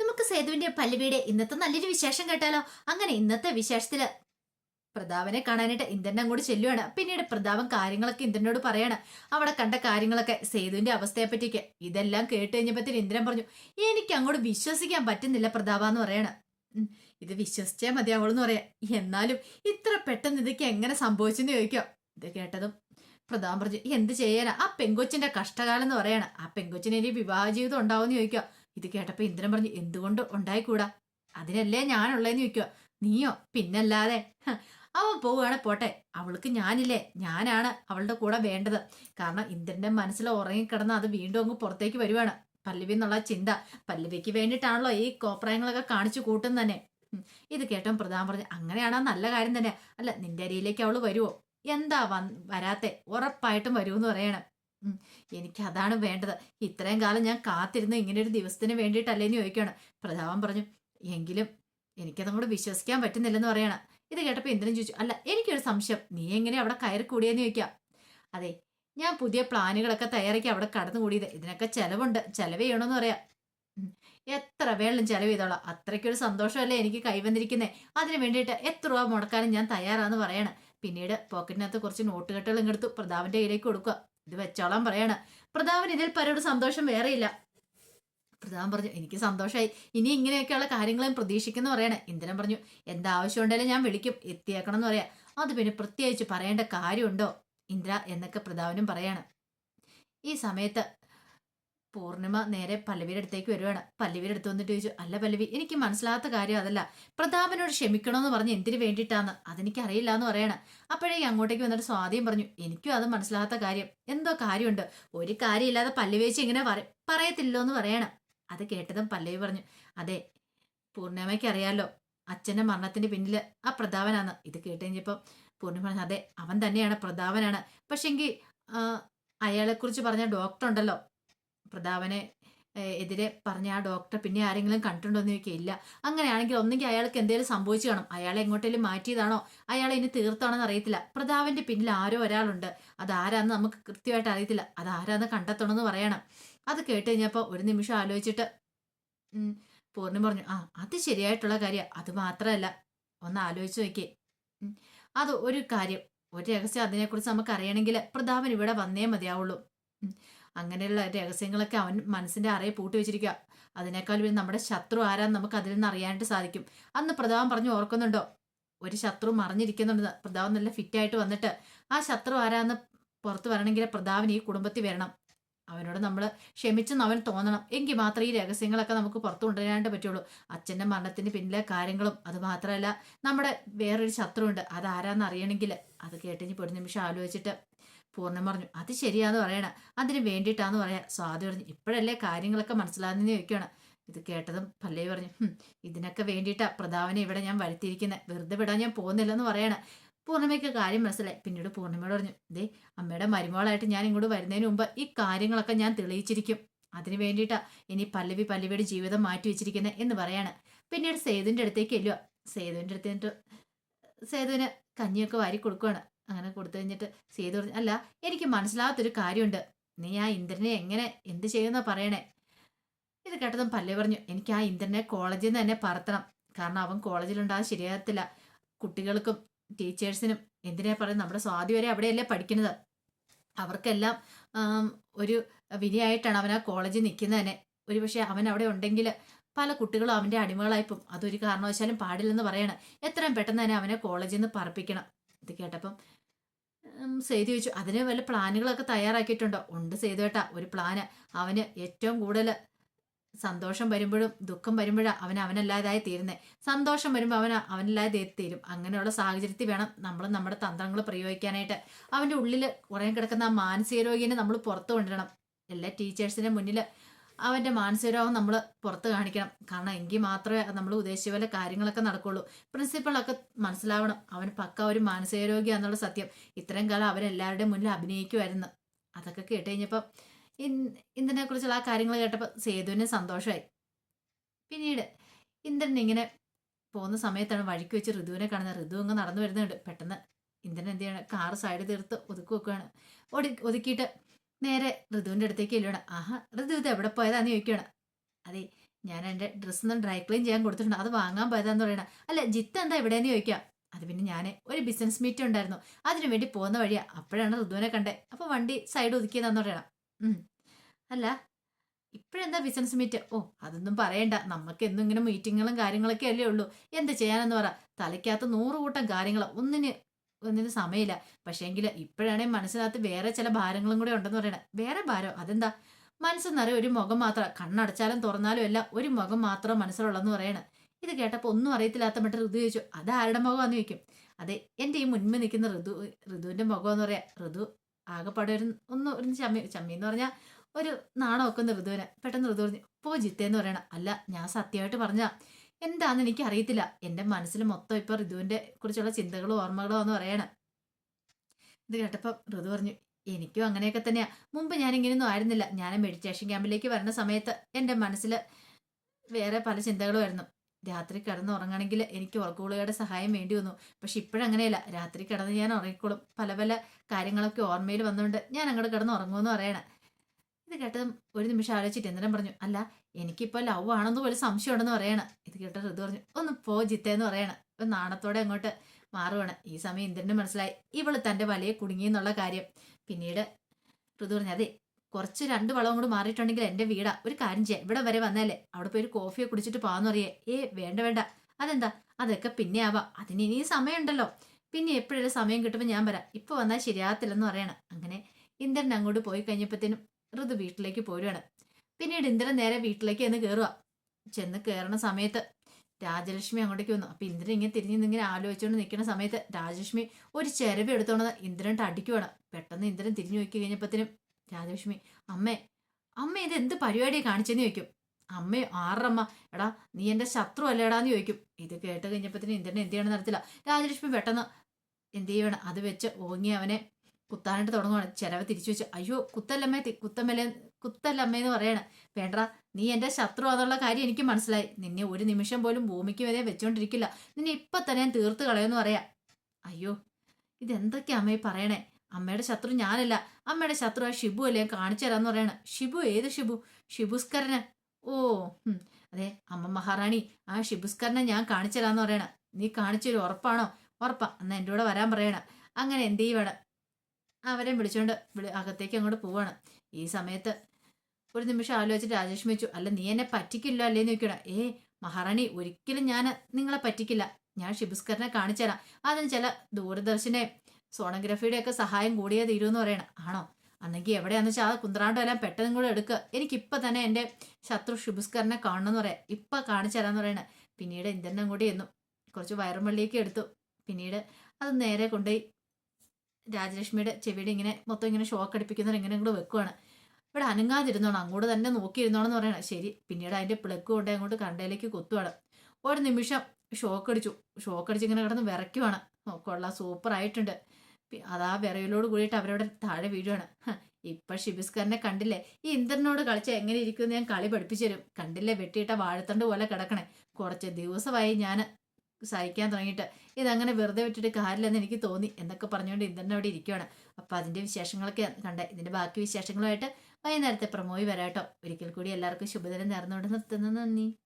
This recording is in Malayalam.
നമുക്ക് സേതുവിന്റെ പല്ലവിയുടെ ഇന്നത്തെ നല്ലൊരു വിശേഷം കേട്ടാലോ? അങ്ങനെ ഇന്നത്തെ വിശേഷത്തിൽ പ്രതാപനെ കാണാനായിട്ട് ഇന്ദ്രൻ അങ്ങോട്ട് ചെല്ലുവാണ്. പിന്നീട് പ്രതാപൻ കാര്യങ്ങളൊക്കെ ഇന്ദ്രനോട് പറയാണ്. അവിടെ കണ്ട കാര്യങ്ങളൊക്കെ സേതുവിന്റെ അവസ്ഥയെ പറ്റിയൊക്കെ ഇതെല്ലാം കേട്ട് കഴിഞ്ഞപ്പോഴത്തേന് ഇന്ദ്രൻ പറഞ്ഞു എനിക്ക് അങ്ങോട്ട് വിശ്വസിക്കാൻ പറ്റുന്നില്ല പ്രതാപ എന്ന് പറയാണ്. ഇത് വിശ്വസിച്ചേ മതിയാവുള്ളൂ പറയാ. എന്നാലും ഇത്ര പെട്ടെന്ന് ഇതൊക്കെ എങ്ങനെ സംഭവിച്ചെന്ന് ചോദിക്കാം. ഇത് കേട്ടതും പ്രതാപം പറഞ്ഞു എന്ത് ചെയ്യാനാ? ആ പെങ്കൊച്ചിന്റെ കഷ്ടകാലം എന്ന് പറയാണ്. ആ പെങ്കൊച്ചിന് ഇനി വിവാഹ ജീവിതം ഉണ്ടാവുമെന്ന് ചോദിക്കുക ഇത് കേട്ടപ്പോ ഇന്ദ്രൻ പറഞ്ഞു എന്തുകൊണ്ട് ഉണ്ടായിക്കൂടാ? അതിനല്ലേ ഞാനുള്ളതെന്ന് ചോദിക്കുക നീയോ? പിന്നല്ലാതെ. അവൻ പോവുകയാണ് പോട്ടെ. അവൾക്ക് ഞാനില്ലേ. ഞാനാണ് അവളുടെ കൂടെ വേണ്ടത്. കാരണം ഇന്ദ്രന്റെ മനസ്സിൽ ഉറങ്ങിക്കിടന്ന് അത് വീണ്ടും അങ്ങ് പുറത്തേക്ക് വരുവാണ്. പല്ലവി എന്നുള്ള ചിന്ത പല്ലവിക്ക് വേണ്ടിയിട്ടാണല്ലോ ഈ കോപ്രായങ്ങളൊക്കെ കാണിച്ചു കൂട്ടും തന്നെ. ഇത് കേട്ടോ പ്രധാൻ പറഞ്ഞു അങ്ങനെയാണോ നല്ല കാര്യം തന്നെ. അല്ല നിന്റെ അരിയിലേക്ക് അവൾ വരുവോ? എന്താ വരാത്തെ? ഉറപ്പായിട്ടും വരുമെന്ന് പറയണം. എനിക്ക് അതാണ് വേണ്ടത്. ഇത്രയും കാലം ഞാൻ കാത്തിരുന്ന ഇങ്ങനെ ഒരു ദിവസത്തിന് വേണ്ടിയിട്ടല്ലേന്ന് ചോദിക്കുകയാണ്. പ്രതാപൻ പറഞ്ഞു എങ്കിലും എനിക്കതങ്ങോട്ട് വിശ്വസിക്കാൻ പറ്റുന്നില്ലെന്ന് പറയണം. ഇത് കേട്ടപ്പോൾ ഇന്ദ്രൻ ചോദിച്ചു അല്ല എനിക്കൊരു സംശയം. നീ എങ്ങനെ അവിടെ കയറി കൂടിയെന്ന് ചോദിക്കാം? അതെ ഞാൻ പുതിയ പ്ലാനുകളൊക്കെ തയ്യാറാക്കി അവിടെ കടന്നു കൂടിയത്. ഇതിനൊക്കെ ചെലവുണ്ട്. ചെലവ് ചെയ്യണമെന്ന് പറയാം. എത്ര വേളം ചെലവ് ചെയ്തോളാം. അത്രയ്ക്കൊരു സന്തോഷമല്ലേ എനിക്ക് കൈവന്നിരിക്കുന്നേ അതിന് വേണ്ടിയിട്ട് എത്ര രൂപ മുടക്കാനും ഞാൻ തയ്യാറാന്ന് പറയണം. പിന്നീട് പോക്കറ്റിനകത്ത് കുറച്ച് നോട്ട് കെട്ടുകൾ ഇങ്ങെടുത്തു പ്രതാപന്റെ കയ്യിലേക്ക് കൊടുക്കുക. ഇത് വെച്ചോളാൻ പറയാണ്. പ്രതാപൻ ഇതിൽ പരോട് സന്തോഷം വേറെയില്ല പ്രതാപൻ പറഞ്ഞു എനിക്ക് സന്തോഷമായി ഇനി ഇങ്ങനെയൊക്കെയുള്ള കാര്യങ്ങളും പ്രതീക്ഷിക്കുന്നു പറയണേ. ഇന്ദ്രൻ പറഞ്ഞു എന്താവശ്യം ഉണ്ടെങ്കിലും ഞാൻ വിളിക്കും. എത്തിയേക്കണം എന്ന് പറയാം. അത് പിന്നെ പ്രത്യേകിച്ച് പറയേണ്ട കാര്യമുണ്ടോ? ഇന്ദ്ര എന്നൊക്കെ പ്രതാപനും പറയാണ്. ഈ സമയത്ത് പൂർണിമ നേരെ പല്ലവിയുടെ അടുത്തേക്ക് വരുവാണ്. പല്ലവിയുടെ അടുത്ത് വന്നിട്ട് ചോദിച്ചു അല്ല പല്ലവി എനിക്ക് മനസ്സിലാത്ത കാര്യം അതല്ല. പ്രതാപനോട് ക്ഷമിക്കണമെന്ന് പറഞ്ഞ് എന്തിനു വേണ്ടിയിട്ടാന്ന്? അതെനിക്ക് അറിയില്ല എന്ന് പറയണ. അപ്പോഴേ അങ്ങോട്ടേക്ക് വന്നിട്ട് സ്വാധീനം പറഞ്ഞു എനിക്കും അത് മനസ്സിലാത്ത കാര്യം. എന്തോ കാര്യമുണ്ട്. ഒരു കാര്യമില്ലാതെ പല്ലവേച്ചി ഇങ്ങനെ പറ പറയത്തില്ലോ എന്ന് പറയണം. അത് കേട്ടതും പല്ലവി പറഞ്ഞു അതെ പൂർണിമയ്ക്ക് അറിയാലോ അച്ഛന്റെ മരണത്തിന് പിന്നിൽ ആ പ്രതാപനാണ് ഇത് കേട്ട് കഴിഞ്ഞപ്പോൾ പൂർണിമ പറഞ്ഞു, അതെ അവൻ തന്നെയാണ് പ്രതാപനാണ്. പക്ഷെങ്കിൽ അയാളെക്കുറിച്ച് പറഞ്ഞ ഡോക്ടർ ഉണ്ടല്ലോ പ്രതാപനെ എതിരെ പറഞ്ഞ ആ ഡോക്ടർ പിന്നെ ആരെങ്കിലും കണ്ടിട്ടുണ്ടോ എന്ന് ചോദിക്കില്ല അങ്ങനെയാണെങ്കിൽ ഒന്നെങ്കിൽ അയാൾക്ക് എന്തെങ്കിലും സംഭവിച്ചു കാണും. അയാളെ എങ്ങോട്ടേലും മാറ്റിയതാണോ? അയാളെ ഇനി തീർത്താണോ അറിയത്തില്ല. പ്രതാപന്റെ പിന്നിൽ ആരോ ഒരാളുണ്ട്. അത് ആരാന്ന് നമുക്ക് കൃത്യമായിട്ട് അറിയത്തില്ല. അത് ആരാന്ന് കണ്ടെത്തണമെന്ന് പറയണം. അത് കേട്ട് കഴിഞ്ഞപ്പോൾ ഒരു നിമിഷം ആലോചിച്ചിട്ട് പൂർണി പറഞ്ഞു ആ അത് ശരിയായിട്ടുള്ള കാര്യം. അത് മാത്രമല്ല. ഒന്ന് ആലോചിച്ച് നോക്കിയേ. അത് ഒരു കാര്യം. ഒരു രഹസ്യം അതിനെക്കുറിച്ച് നമുക്ക് അറിയണമെങ്കിൽ പ്രതാപൻ ഇവിടെ വന്നേ മതിയാവുള്ളൂ. അങ്ങനെയുള്ള രഹസ്യങ്ങളൊക്കെ അവൻ മനസ്സിന്റെ അറയെ പൂട്ടി വെച്ചിരിക്കുക അതിനേക്കാൾ വലിയ നമ്മുടെ ശത്രു ആരാന്ന് നമുക്ക് അതിൽ നിന്ന് അറിയാനായിട്ട് സാധിക്കും. അന്ന് പ്രതാപൻ പറഞ്ഞു ഓർക്കുന്നുണ്ടോ? ഒരു ശത്രു മറിഞ്ഞിരിക്കുന്നുണ്ട്. പ്രതാപൻ നല്ല ഫിറ്റായിട്ട് വന്നിട്ട് ആ ശത്രു ആരാന്ന് പുറത്ത് വരണമെങ്കിൽ പ്രതാപൻ ഈ കുടുംബത്തിൽ വരണം. അവനോട് നമ്മൾ ക്ഷമിച്ചെന്ന് അവൻ തോന്നണം. എങ്കിൽ മാത്രമേ ഈ രഹസ്യങ്ങളൊക്കെ നമുക്ക് പുറത്തു കൊണ്ടുവരാനായിട്ട് പറ്റുള്ളൂ. അച്ഛന്റെ മരണത്തിന് പിന്നിലെ കാര്യങ്ങളും അത് മാത്രമല്ല നമ്മുടെ വേറൊരു അത് ആരാന്ന് അറിയണമെങ്കിൽ അത് കേട്ടിഞ്ഞ് ഒരു നിമിഷം ആലോചിച്ചിട്ട് പൂർണം പറഞ്ഞു. അത് ശരിയാന്ന് പറയണം. അതിന് വേണ്ടിയിട്ടാന്ന് പറയാം. സ്വാതി പറഞ്ഞു ഇപ്പോഴല്ലേ കാര്യങ്ങളൊക്കെ മനസ്സിലാകുന്നതെന്ന് ചോദിക്കുകയാണ് ഇത് കേട്ടതും പല്ലവി പറഞ്ഞു ഇതിനൊക്കെ വേണ്ടിയിട്ടാ പ്രതാപനെ ഇവിടെ ഞാൻ വരുത്തിയിരിക്കുന്നത് വെറുതെ വിടാൻ ഞാൻ പോകുന്നില്ലെന്ന് പറയണം. പൂർണിമയ്ക്ക് കാര്യം മനസ്സിലായി. പിന്നീട് പൂർണിമയോട് പറഞ്ഞു ദേ അമ്മയുടെ മരുമകളായിട്ട് ഞാൻ ഇങ്ങോട്ട് വരുന്നതിന് മുമ്പ് ഈ കാര്യങ്ങളൊക്കെ ഞാൻ തെളിയിച്ചിരിക്കും. അതിന് വേണ്ടിയിട്ടാ ഇനി പല്ലവി പല്ലവിയുടെ ജീവിതം മാറ്റി വെച്ചിരിക്കുന്നത് എന്ന് പറയാണ്. പിന്നീട് സേതുവിന്റെ അടുത്തേക്ക് എല്ലുക സേതുവിന്റെ അടുത്ത് നിന്നിട്ട് സേതുവിന് കഞ്ഞിയൊക്കെ വാരി കൊടുക്കുകയാണ് അങ്ങനെ കൊടുത്തു കഴിഞ്ഞിട്ട് സേതു പറഞ്ഞു അല്ല എനിക്ക് മനസ്സിലാകാത്തൊരു കാര്യമുണ്ട്. നീ ആ ഇന്ദ്രനെ എങ്ങനെ എന്ത് ചെയ്യുന്ന പറയണേ? ഇത് കേട്ടതും പല്ലേ പറഞ്ഞു എനിക്ക് ആ ഇന്ദ്രനെ കോളേജിൽ നിന്ന് തന്നെ പറത്തണം. കാരണം അവൻ കോളേജിലുണ്ടാകാൻ ശരിയാകത്തില്ല. കുട്ടികൾക്കും ടീച്ചേഴ്സിനും എന്തിനാ പറയുന്നത്? നമ്മുടെ സ്വാതി വരെ അവിടെയല്ലേ പഠിക്കുന്നത്. അവർക്കെല്ലാം ഒരു വിനയായിട്ടാണ് അവൻ ആ കോളേജിൽ നിൽക്കുന്നത് തന്നെ. ഒരു പക്ഷേ അവൻ അവിടെ ഉണ്ടെങ്കിൽ പല കുട്ടികളും അവന്റെ അടിമകളായിപ്പം അതൊരു കാരണവശാലും പാടില്ലെന്ന് പറയണം. എത്രയും പെട്ടെന്ന് തന്നെ അവനെ കോളേജിൽ നിന്ന് പറപ്പിക്കണം. ഇത് കേട്ടപ്പം സേതു ചോദിച്ചു അതിന് വല്ല പ്ലാനുകളൊക്കെ തയ്യാറാക്കിയിട്ടുണ്ടോ? ഉണ്ട് സേതു ഏട്ടാ ഒരു പ്ലാന്. അവന് ഏറ്റവും കൂടുതൽ സന്തോഷം വരുമ്പോഴും ദുഃഖം വരുമ്പോഴും അവൻ അവനല്ലാതായി തീരുന്നത് സന്തോഷം വരുമ്പോൾ അവൻ അവനല്ലാതെ തീരും. അങ്ങനെയുള്ള സാഹചര്യത്തിൽ വേണം നമ്മൾ നമ്മുടെ തന്ത്രങ്ങൾ പ്രയോഗിക്കാനായിട്ട്. അവന്റെ ഉള്ളിൽ ഉറങ്ങി കിടക്കുന്ന ആ മാനസിക രോഗിനെ നമ്മൾ പുറത്തു കൊണ്ടുവരണം. എല്ലാ ടീച്ചേഴ്സിന്റെ മുന്നിൽ അവന്റെ മാനസികരോഗം നമ്മൾ പുറത്ത് കാണിക്കണം. കാരണം എങ്കിൽ മാത്രമേ നമ്മൾ ഉദ്ദേശിച്ച പോലെ കാര്യങ്ങളൊക്കെ നടക്കുള്ളൂ. പ്രിൻസിപ്പളൊക്കെ മനസ്സിലാവണം. അവൻ പക്ക ഒരു മാനസിക രോഗിയാന്നുള്ള സത്യം. ഇത്രയും കാലം അവരെല്ലാവരുടെയും മുന്നിൽ അഭിനയിക്കുമായിരുന്നു അതൊക്കെ കേട്ട് കഴിഞ്ഞപ്പോൾ ഇന്ദ്രനെ കുറിച്ചുള്ള ആ കാര്യങ്ങൾ കേട്ടപ്പോൾ സേതുവിന് സന്തോഷമായി. പിന്നീട് ഇന്ദ്രൻ ഇങ്ങനെ പോകുന്ന സമയത്താണ് വഴിക്ക് വെച്ച് ഋതുവിനെ കാണുന്നത്. ഋതു അങ്ങ് നടന്നു വരുന്നുണ്ട്. പെട്ടെന്ന് ഇന്ദ്രൻ എന്ത് ചെയ്യണം? കാറ് സൈഡ് തീർത്ത് ഒതുക്കി വെക്കുകയാണ്. ഒടി ഒതുക്കിയിട്ട് നേരെ ഋതുവിന്റെ അടുത്തേക്ക് ചെല്ലുകയാണ് ആഹാ ഋതു ഇത് എവിടെ പോയതാന്ന് ചോദിക്കുകയാണ് അതെ ഞാൻ എന്റെ ഡ്രസ്സ് ഒന്ന് ഡ്രൈ ക്ലീൻ ചെയ്യാൻ കൊടുത്തിട്ടുണ്ട്. അത് വാങ്ങാൻ പോയതാന്ന് പറയണ. അല്ല ജിത്ത് എന്താ ഇവിടെയെന്ന് ചോദിക്കാം. അത് പിന്നെ ഞാൻ ഒരു ബിസിനസ് മീറ്റ് ഉണ്ടായിരുന്നു. അതിനു വേണ്ടി പോകുന്ന വഴിയാ. അപ്പോഴാണ് ഋതുവിനെ കണ്ടേ. അപ്പോൾ വണ്ടി സൈഡ് ഒതുക്കിയതാന്ന് പറയണം. അല്ല ഇപ്പോഴെന്താ ബിസിനസ് മീറ്റ്? ഓ അതൊന്നും പറയണ്ട. നമുക്ക് എന്നും ഇങ്ങനെ മീറ്റിങ്ങുകളും കാര്യങ്ങളൊക്കെ അല്ലേ ഉള്ളൂ. എന്ത് ചെയ്യാനെന്ന് പറ. തലയ്ക്കകത്ത് നൂറ് കൂട്ടം കാര്യങ്ങൾ ഒന്നിന് ഒന്നിന് സമയമില്ല. പക്ഷേങ്കിൽ ഇപ്പോഴാണെങ്കിൽ മനസ്സിനകത്ത് വേറെ ചില ഭാരങ്ങളും കൂടെ ഉണ്ടെന്ന് പറയണേ. വേറെ ഭാരം. അതെന്താ? മനസ്സെന്നറിയ ഒരു മുഖം മാത്രം. കണ്ണടച്ചാലും തുറന്നാലും എല്ലാം ഒരു മുഖം മാത്രം മനസ്സിലുള്ളതെന്ന് പറയണേ. ഇത് കേട്ടപ്പോൾ ഒന്നും അറിയത്തില്ലാത്ത മറ്റേ ഋതു ചോദിച്ചു അത് ആരുടെ മുഖമാന്ന് ചോദിക്കും? അതെ എന്റെ ഈ മുൻപിൽ നിൽക്കുന്ന ഋതു ഋതുവിന്റെ മുഖം എന്ന് പറയാം. ഋതു ആകെപ്പാടെ ഒരു ഒന്ന് ഒരു ചമ്മി ചമ്മി എന്ന് പറഞ്ഞാൽ ഒരു നാണമൊക്കെ വെക്കുന്ന ഋതുവിനെ. പെട്ടെന്ന് ഋതു പറഞ്ഞു പോ ജിത്തേന്ന് പറയണം. അല്ല ഞാൻ സത്യമായിട്ട് പറഞ്ഞ എന്താന്ന് എനിക്ക് അറിയത്തില്ല എന്റെ മനസ്സിൽ മൊത്തം ഇപ്പൊ ഋതുവിന്റെ കുറിച്ചുള്ള ചിന്തകളും ഓർമ്മകളോ എന്ന് പറയണം. ഇത് കേട്ടപ്പോൾ ഋതു പറഞ്ഞു എനിക്കും അങ്ങനെയൊക്കെ തന്നെയാ. മുമ്പ് ഞാൻ ഇങ്ങനെയൊന്നും ആയിരുന്നില്ല. ഞാൻ മെഡിറ്റേഷൻ ക്യാമ്പിലേക്ക് വരുന്ന സമയത്ത് എന്റെ മനസ്സിൽ വേറെ പല ചിന്തകളും ആയിരുന്നു. രാത്രി കിടന്ന് ഉറങ്ങണമെങ്കിൽ എനിക്ക് ഉറക്കുകളുടെ സഹായം വേണ്ടി വന്നു. പക്ഷെ ഇപ്പോഴങ്ങനെയല്ല. രാത്രി കിടന്ന് ഞാൻ ഉറങ്ങിക്കോളും. പല പല കാര്യങ്ങളൊക്കെ ഓർമ്മയിൽ വന്നുകൊണ്ട് ഞാൻ അങ്ങോട്ട് കിടന്ന് ഉറങ്ങുമെന്ന് പറയണേ. ഇത് കേട്ടതും ഒരു നിമിഷം ആലോചിച്ചിട്ട് എന്തിനും പറഞ്ഞു അല്ല എനിക്കിപ്പോൾ ലവ് ആണെന്ന് പോലും സംശയമുണ്ടെന്ന് പറയണ. ഇത് കേട്ട ഋതു പറഞ്ഞു ഒന്ന് പോ ജിത്തേന്ന് പറയണ. ഇപ്പൊ നാണത്തോടെ അങ്ങോട്ട് മാറുവാണ്. ഈ സമയം ഇന്ദ്രന് മനസ്സിലായി. ഇവൾ തന്റെ വലയെ കുടുങ്ങി എന്നുള്ള കാര്യം. പിന്നീട് ഋതു പറഞ്ഞു അതെ കുറച്ച് രണ്ട് വളവും കൂടി മാറിയിട്ടുണ്ടെങ്കിൽ എന്റെ വീടാ. ഒരു കാര്യം ചെയ്യാം. ഇവിടെ വരെ വന്നാലേ അവിടെ പോയി ഒരു കോഫിയെ കുടിച്ചിട്ട് പോകാന്ന് പറയേ. ഏ വേണ്ട വേണ്ട. അതെന്താ? അതൊക്കെ പിന്നെ ആവാം. അതിന് ഇനി സമയമുണ്ടല്ലോ. പിന്നെ എപ്പോഴും സമയം കിട്ടുമ്പോൾ ഞാൻ വരാം. ഇപ്പൊ വന്നാൽ ശരിയാകത്തില്ലെന്ന് പറയണം. അങ്ങനെ ഇന്ദ്രൻ അങ്ങോട്ട് പോയി കഴിഞ്ഞപ്പോഴത്തേനും ഋതു വീട്ടിലേക്ക് പോരുവാണ്. പിന്നീട് ഇന്ദ്രൻ നേരെ വീട്ടിലേക്ക് എന്ന് കയറുക ചെന്ന് കയറുന്ന സമയത്ത് രാജലക്ഷ്മി അങ്ങോട്ടേക്ക് വന്നു. അപ്പൊ ഇന്ദ്രൻ ഇങ്ങനെ തിരിഞ്ഞ് ഇങ്ങനെ ആലോചിച്ചുകൊണ്ട് നിൽക്കുന്ന സമയത്ത് രാജലക്ഷ്മി ഒരു ചെരവ് എടുത്തോണ്ട് ഇന്ദ്രൻ അടിക്കുവാണ്. പെട്ടെന്ന് ഇന്ദ്രൻ തിരിഞ്ഞു നോക്കി കഴിഞ്ഞപ്പോഴത്തേനും രാജലക്ഷ്മി അമ്മേ അമ്മ ഇത് എന്ത് പരിപാടിയാണ് കാണിച്ചെന്ന് ചോദിക്കും. അമ്മ ആറമ്മ എടാ നീ എന്റെ ശത്രു അല്ലേടാന്ന് ചോദിക്കും. ഇത് കേട്ട് കഴിഞ്ഞപ്പോഴത്തേനും ഇന്ദ്രൻ എന്ത് ചെയ്യണമെന്ന് നടത്തില്ല രാജലക്ഷ്മി പെട്ടെന്ന് എന്ത് ചെയ്യണം അത് വെച്ച് ഓങ്ങി അവനെ കുത്താനായിട്ട് തുടങ്ങുവാണ്. ചിലവ് തിരിച്ചു വെച്ച്. അയ്യോ കുത്തല്ലമ്മേ കുത്തമ്മല കുത്തമ്മലേ കുത്തല്ലമ്മേ എന്ന് പറയണ. വേണ്ട നീ എന്റെ ശത്രു എന്നുള്ള കാര്യം എനിക്ക് മനസ്സിലായി. നിന്നെ ഒരു നിമിഷം പോലും ഭൂമിക്ക് വരെ വെച്ചോണ്ടിരിക്കില്ല. നിന്നെ ഇപ്പൊ തന്നെ ഞാൻ തീർത്ത് കളയെന്ന് പറയാ. അയ്യോ ഇതെന്തൊക്കെയാ അമ്മയെ പറയണേ? അമ്മയുടെ ശത്രു ഞാനല്ല. അമ്മയുടെ ശത്രു ആ ഷിബു അല്ലേ? കാണിച്ചു തരാന്ന് പറയണ. ഷിബു ഏത് ഷിബു? ഷിബുസ്കരന്. ഓ അതെ അമ്മ മഹാറാണി. ആ ഷിബുസ്കരനെ ഞാൻ കാണിച്ചു തരാന്ന് പറയണ. നീ കാണിച്ചൊരു ഉറപ്പാണോ? ഉറപ്പാ. എന്നാ എന്റെ കൂടെ വരാൻ പറയണ. അങ്ങനെ എന്ത് ചെയ്യുവാണ്? അവരെ വിളിച്ചുകൊണ്ട് വിളി അകത്തേക്ക് അങ്ങോട്ട് പോവാണ്. ഈ സമയത്ത് ഒരു നിമിഷം ആലോചിച്ച് രാജേഷ് വെച്ചു അല്ല നീ എന്നെ പറ്റിക്കില്ല അല്ലേന്ന് ചോദിക്കണം ഏ മഹാറാണി ഒരിക്കലും ഞാൻ നിങ്ങളെ പറ്റിക്കില്ല. ഞാൻ ഷിബുസ്കറിനെ കാണിച്ചുതരാം അതിന് ചില ദൂരദർശനെ സോണോഗ്രഫിയുടെ ഒക്കെ സഹായം കൂടിയേ തീരുമെന്ന് പറയണം. ആണോ? അന്നെങ്കിൽ എവിടെയാന്ന് വെച്ചാൽ ആ കുന്ത്രാണ്ടം എല്ലാം പെട്ടെന്ന് കൂടെ എടുക്കുക എനിക്കിപ്പോൾ തന്നെ എന്റെ ശത്രു ഷിബുസ്കറിനെ കാണണമെന്ന് പറയാം. ഇപ്പം കാണിച്ചു തരാമെന്ന് പറയണം. പിന്നീട് ഇന്ദ്രനും കൂടി എന്നു കുറച്ച് വയറുമള്ളിയൊക്കെ എടുത്തു. പിന്നീട് അത് നേരെ കൊണ്ടുപോയി രാജലക്ഷ്മിയുടെ ചെവിയുടെ ഇങ്ങനെ മൊത്തം ഇങ്ങനെ ഷോക്ക് അടിപ്പിക്കുന്നവർ ഇങ്ങനെ ഇങ്ങോട്ട് വെക്കുവാണ്. ഇവിടെ അനങ്ങാതിരുന്നോണം അങ്ങോട്ട് തന്നെ നോക്കിയിരുന്നോണെന്ന് പറയണം. ശരി പിന്നീട് അതിന്റെ പ്ലഗ് കൊണ്ട് അങ്ങോട്ട് കണ്ടയിലേക്ക് കൊത്തുവാണ്. ഒരു നിമിഷം ഷോക്ക് അടിച്ചു. ഷോക്ക് അടിച്ച് ഇങ്ങനെ കിടന്ന് വിറയ്ക്കുവാണ്. കൊള്ളാം സൂപ്പർ ആയിട്ടുണ്ട്. അതാ വിറയലോട് കൂടിയിട്ട് അവരവിടെ താഴെ വീഴുവാണ്. ഇപ്പൊ ഷിബിസ്കറിനെ കണ്ടില്ലേ? ഈ ഇന്ദ്രനോട് കളിച്ച എങ്ങനെ ഇരിക്കുമെന്ന് ഞാൻ കളി പഠിപ്പിച്ചു തരും. കണ്ടില്ലേ? വെട്ടിയിട്ട വാഴത്തണ്ട് പോലെ കിടക്കണേ. കുറച്ച് ദിവസമായി ഞാൻ സഹിക്കാൻ തുടങ്ങിയിട്ട് ഇതങ്ങനെ വെറുതെ വിട്ടിട്ട് കാര്യമില്ലെന്ന് എനിക്ക് തോന്നി എന്നൊക്കെ പറഞ്ഞുകൊണ്ട് ഇന്ദ്രൻ അവിടെ ഇരിക്കുവാണ്. അപ്പം അതിന്റെ വിശേഷങ്ങളൊക്കെ കണ്ടേ ഇതിന്റെ ബാക്കി വിശേഷങ്ങളുമായിട്ട് വൈകുന്നേരത്തെ പ്രമോയി വരാട്ടോ. ഒരിക്കൽ കൂടി എല്ലാവർക്കും ശുഭദിനം നേർന്നുകൊണ്ട് നിർത്തുന്നു. നന്ദി.